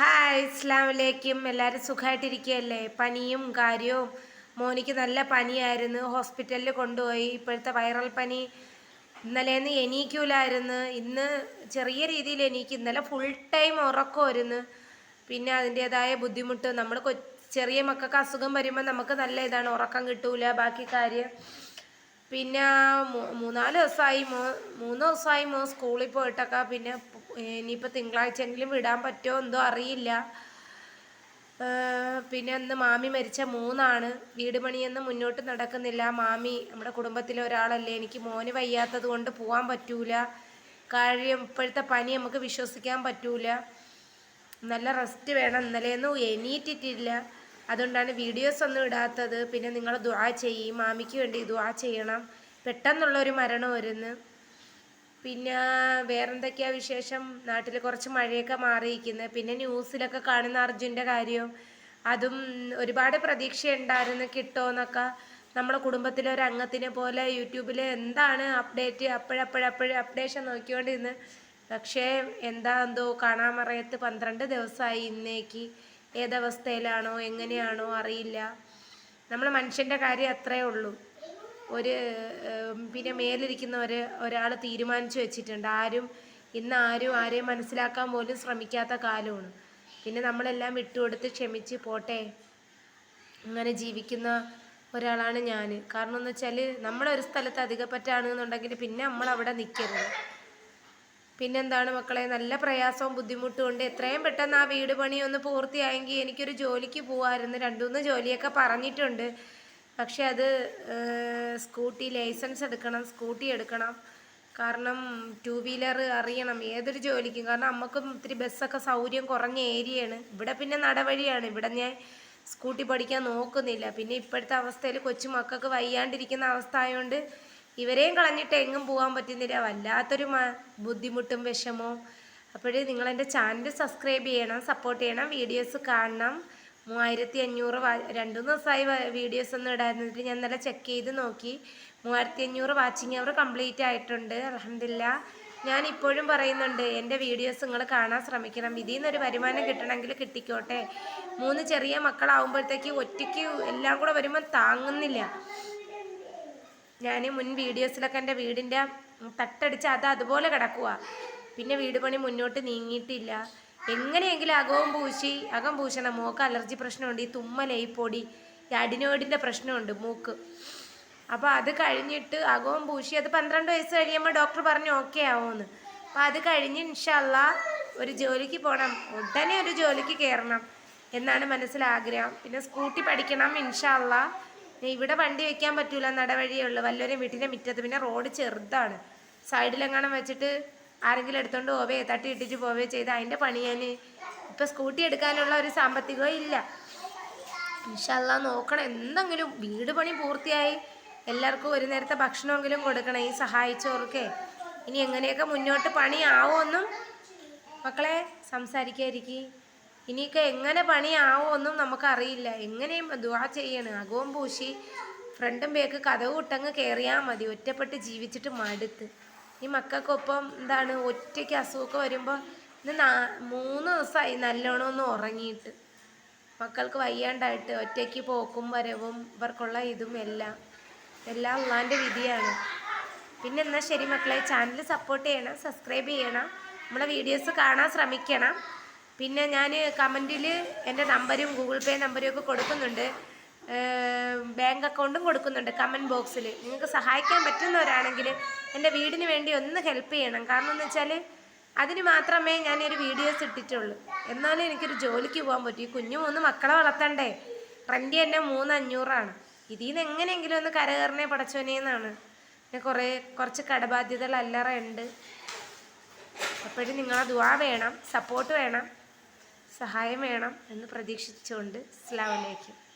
Hi അസ്ലാമലേക്കും എല്ലാവരും സുഖമായിട്ടിരിക്കുകയല്ലേ പനിയും കാര്യവും. മോനിക്ക് നല്ല പനിയായിരുന്നു. ഹോസ്പിറ്റലിൽ കൊണ്ടുപോയി. ഇപ്പോഴത്തെ വൈറൽ പനി ഇന്നലേന്ന് എണീക്കൂലായിരുന്നു. ഇന്ന് ചെറിയ രീതിയിൽ എനിക്ക് ഇന്നലെ ഫുൾ ടൈം ഉറക്കമായിരുന്നു. പിന്നെ അതിന്റേതായ ബുദ്ധിമുട്ട്. നമ്മൾ കൊ ചെറിയ മക്കൾക്ക് അസുഖം വരുമ്പോൾ നമുക്ക് നല്ല ഇതാണ്. ഉറക്കം കിട്ടൂല ബാക്കി കാര്യം. പിന്നെ മൂന്നാൽ ദിവസമായി മോ മൂന്ന് ദിവസമായി മോ സ്കൂളിൽ പോയിട്ടൊക്കെ. പിന്നെ ഇനിയിപ്പോൾ തിങ്കളാഴ്ചയെങ്കിലും വിടാൻ പറ്റുമോ എന്തോ അറിയില്ല. പിന്നെ അന്ന് മാമി മരിച്ച മൂന്നാണ്. വീട് പണിയൊന്നും മുന്നോട്ട് നടക്കുന്നില്ല. മാമി നമ്മുടെ കുടുംബത്തിലെ ഒരാളല്ലേ. എനിക്ക് മോന് വയ്യാത്തത് കൊണ്ട് പോകാൻ പറ്റൂല. കാര്യം ഇപ്പോഴത്തെ പനി നമുക്ക് വിശ്വസിക്കാൻ പറ്റൂല. നല്ല റെസ്റ്റ് വേണം. ഇന്നലെയൊന്നും എണീറ്റിട്ടില്ല. അതുകൊണ്ടാണ് വീഡിയോസ് ഒന്നും ഇടാത്തത്. പിന്നെ നിങ്ങൾ ദുആ ചെയ്യും. മാമിക്ക് വേണ്ടി ദുആ ചെയ്യണം. പെട്ടെന്നുള്ളൊരു മരണം വരുന്നു. പിന്നെ വേറെന്തൊക്കെയാ വിശേഷം? നാട്ടിൽ കുറച്ച് മഴയൊക്കെ മാറിയിരിക്കുന്നത് പിന്നെ ന്യൂസിലൊക്കെ കാണുന്ന അർജുന്റെ കാര്യം. അതും ഒരുപാട് പ്രതീക്ഷയുണ്ടായിരുന്നു കിട്ടുമെന്നൊക്കെ നമ്മളെ കുടുംബത്തിലെ ഒരു അംഗത്തിനെ പോലെ യൂട്യൂബിൽ എന്താണ് അപ്ഡേറ്റ്? അപ്പോഴപ്പോഴപ്പോഴും അപ്ഡേഷൻ നോക്കിക്കൊണ്ടിരുന്ന്. പക്ഷേ എന്താ എന്തോ കാണാൻ മറയത്ത് പന്ത്രണ്ട് ദിവസമായി ഇന്നേക്ക്. ഏതവസ്ഥയിലാണോ? എങ്ങനെയാണോ? അറിയില്ല. നമ്മൾ മനുഷ്യന്റെ കാര്യം അത്രേ ഉള്ളൂ. ഒരു പിന്നെ മേലിരിക്കുന്നവർ ഒരാൾ തീരുമാനിച്ചു വെച്ചിട്ടുണ്ട്. ആരും ഇന്ന് ആരും ആരെയും മനസ്സിലാക്കാൻ പോലും ശ്രമിക്കാത്ത കാലമാണ്. പിന്നെ നമ്മളെല്ലാം വിട്ടുകൊടുത്ത് ക്ഷമിച്ച് പോട്ടെ. അങ്ങനെ ജീവിക്കുന്ന ഒരാളാണ് ഞാൻ കാരണം എന്ന് വെച്ചാൽ നമ്മളൊരു സ്ഥലത്ത് അധികപ്പറ്റാണെന്നുണ്ടെങ്കിൽ പിന്നെ നമ്മൾ അവിടെ നിൽക്കരുത് പിന്നെന്താണ് മക്കളെ? നല്ല പ്രയാസവും ബുദ്ധിമുട്ടും ഉണ്ട്. എത്രയും പെട്ടെന്ന് ആ വീട് പണി ഒന്ന് പൂർത്തിയായെങ്കിൽ എനിക്കൊരു ജോലിക്ക് പോകാമായിരുന്നു രണ്ടുമൂന്ന് ജോലിയൊക്കെ പറഞ്ഞിട്ടുണ്ട്. പക്ഷെ അത് സ്കൂട്ടി ലൈസൻസ് എടുക്കണം സ്കൂട്ടി എടുക്കണം. കാരണം ടു വീലർ അറിയണം ഏതൊരു ജോലിക്കും. കാരണം നമുക്കും ഇത്തിരി ബസ്സൊക്കെ സൗകര്യം കുറഞ്ഞ ഏരിയയാണ്. ഇവിടെ പിന്നെ നടവഴിയാണ്. ഇവിടെ ഞാൻ സ്കൂട്ടി പഠിക്കാൻ നോക്കുന്നില്ല. പിന്നെ ഇപ്പോഴത്തെ അവസ്ഥയിൽ കൊച്ചുമക്കൾക്ക് വയ്യാണ്ടിരിക്കുന്ന അവസ്ഥ ആയതുകൊണ്ട് ഇവരെയും കളഞ്ഞിട്ട് എങ്ങും പോകാൻ പറ്റുന്നില്ല. വല്ലാത്തൊരു ബുദ്ധിമുട്ടും വിഷമവും. അപ്പോഴേ നിങ്ങളെന്റെ ചാനൽ സബ്സ്ക്രൈബ് ചെയ്യണം സപ്പോർട്ട് ചെയ്യണം വീഡിയോസ് കാണണം. മൂവായിരത്തി അഞ്ഞൂറ് രണ്ട് മൂന്ന് ദിവസമായി വീഡിയോസ് ഒന്നും ഇടായിരുന്നിട്ട് ഞാൻ നല്ല ചെക്ക് ചെയ്ത് നോക്കി. മൂവായിരത്തി അഞ്ഞൂറ് വാച്ചിങ് അവർ കംപ്ലീറ്റ് ആയിട്ടുണ്ട്. അലഹമില്ല ഞാൻ ഇപ്പോഴും പറയുന്നുണ്ട് എന്റെ വീഡിയോസ് നിങ്ങൾ കാണാൻ ശ്രമിക്കണം. ഇതിൽ നിന്നൊരു വരുമാനം കിട്ടണമെങ്കിൽ കിട്ടിക്കോട്ടെ. മൂന്ന് ചെറിയ മക്കളാവുമ്പോഴത്തേക്ക് ഒറ്റയ്ക്ക് എല്ലാം കൂടെ വരുമ്പോൾ താങ്ങുന്നില്ല. ഞാൻ മുൻ വീഡിയോസിലൊക്കെ എന്റെ വീടിന്റെ തട്ടടിച്ച് അത് അതുപോലെ കിടക്കുക പിന്നെ വീട് പണി മുന്നോട്ട് നീങ്ങിയിട്ടില്ല. എങ്ങനെയെങ്കിലും അകവും പൂശി അകം പൂശണം മൂക്ക് അലർജി പ്രശ്നമുണ്ട് ഈ തുമ്മല ഈ ഈ അഡിനോയിഡിന്റെ പ്രശ്നമുണ്ട് മൂക്ക്. അപ്പോൾ അത് കഴിഞ്ഞിട്ട് അകവും പൂശി അത് പന്ത്രണ്ട് വയസ്സ് കഴിയുമ്പോൾ ഡോക്ടർ പറഞ്ഞു ഓക്കെ ആവുമെന്ന്. അപ്പോൾ അത് കഴിഞ്ഞ് ഇൻഷല്ല ഒരു ജോലിക്ക് പോകണം ഉടനെ ഒരു ജോലിക്ക് കയറണം എന്നാണ് മനസ്സിലാഗ്രഹം പിന്നെ സ്കൂട്ടി പഠിക്കണം ഇൻഷല്ല. ഇവിടെ വണ്ടി വെക്കാൻ പറ്റൂല നടവഴിയേ ഉള്ളൂ വല്ലവരും വീട്ടിന്റെ മുറ്റത്ത്. പിന്നെ റോഡ് ചെറുതാണ്. സൈഡിലെങ്ങാനും വെച്ചിട്ട് ആരെങ്കിലും എടുത്തോണ്ട് പോവേ തട്ടി ഇട്ടിട്ട് പോവേ ചെയ്ത് അതിന്റെ പണി ഞാൻ ഇപ്പം സ്കൂട്ടി എടുക്കാനുള്ള ഒരു സാമ്പത്തികവും ഇല്ല. ഇൻഷല്ല നോക്കണം. എന്തെങ്കിലും വീട് പണി പൂർത്തിയായി എല്ലാവർക്കും ഒരു നേരത്തെ ഭക്ഷണമെങ്കിലും കൊടുക്കണം ഈ സഹായിച്ചവർക്കേ. ഇനി എങ്ങനെയൊക്കെ മുന്നോട്ട് പണിയാവുമെന്നും മക്കളെ സംസാരിക്കാതിരിക്കും. ഇനിയൊക്കെ എങ്ങനെ പണിയാവുമെന്നും നമുക്കറിയില്ല. എങ്ങനെയും ദുവാ ചെയ്യണം. അകവും പൂശി ഫ്രണ്ടും ബേക്ക് കഥവ് ഇട്ടങ്ങ് കയറിയാൽ മതി. ഒറ്റപ്പെട്ട് ജീവിച്ചിട്ട് മടുത്ത്. ഈ മക്കൾക്കൊപ്പം എന്താണ് ഒറ്റയ്ക്ക് അസുഖമൊക്കെ വരുമ്പോൾ ഇന്ന് നാ മൂന്ന് ദിവസമായി നല്ലോണം ഒന്ന് ഉറങ്ങിയിട്ട്. മക്കൾക്ക് വയ്യാണ്ടായിട്ട് ഒറ്റയ്ക്ക് പോക്കും വരവും ഇവർക്കുള്ള ഇതും എല്ലാം. എല്ലാം അള്ളാന്റെ വിധിയാണ്. പിന്നെ എന്നാൽ ശരി മക്കളെ ചാനൽ സപ്പോർട്ട് ചെയ്യണം സബ്സ്ക്രൈബ് ചെയ്യണം നമ്മളെ വീഡിയോസ് കാണാൻ ശ്രമിക്കണം. പിന്നെ ഞാൻ കമന്റിൽ എന്റെ നമ്പരും ഗൂഗിൾ പേ നമ്പരും ഒക്കെ കൊടുക്കുന്നുണ്ട്. ബാങ്ക് അക്കൗണ്ടും കൊടുക്കുന്നുണ്ട് കമന്റ് ബോക്സിൽ. നിങ്ങൾക്ക് സഹായിക്കാൻ പറ്റുന്നവരാണെങ്കിൽ എന്റെ വീടിന് വേണ്ടി ഒന്ന് ഹെൽപ്പ് ചെയ്യണം. കാരണം എന്ന് വെച്ചാൽ അതിന് മാത്രമേ ഞാൻ ഒരു വീഡിയോസ് ഇട്ടിട്ടുള്ളൂ. എന്നാലും എനിക്കൊരു ജോലിക്ക് പോകാൻ പറ്റും. ഈ കുഞ്ഞു മൂന്ന് മക്കളെ വളർത്തണ്ടേ? റെന്റ് തന്നെ മൂന്ന് അഞ്ഞൂറാണ്. ഇതിൽ നിന്ന് എങ്ങനെയെങ്കിലും ഒന്ന് കരകയറിനെ പടച്ചോനേന്നാണ് പിന്നെ കുറേ കുറച്ച് കടബാധ്യതകൾ അല്ലറ ഉണ്ട്. അപ്പോഴും നിങ്ങളെ ദുവാ വേണം സപ്പോർട്ട് വേണം സഹായം വേണം എന്ന് പ്രതീക്ഷിച്ചുകൊണ്ട് അസ്ലാമലേക്കും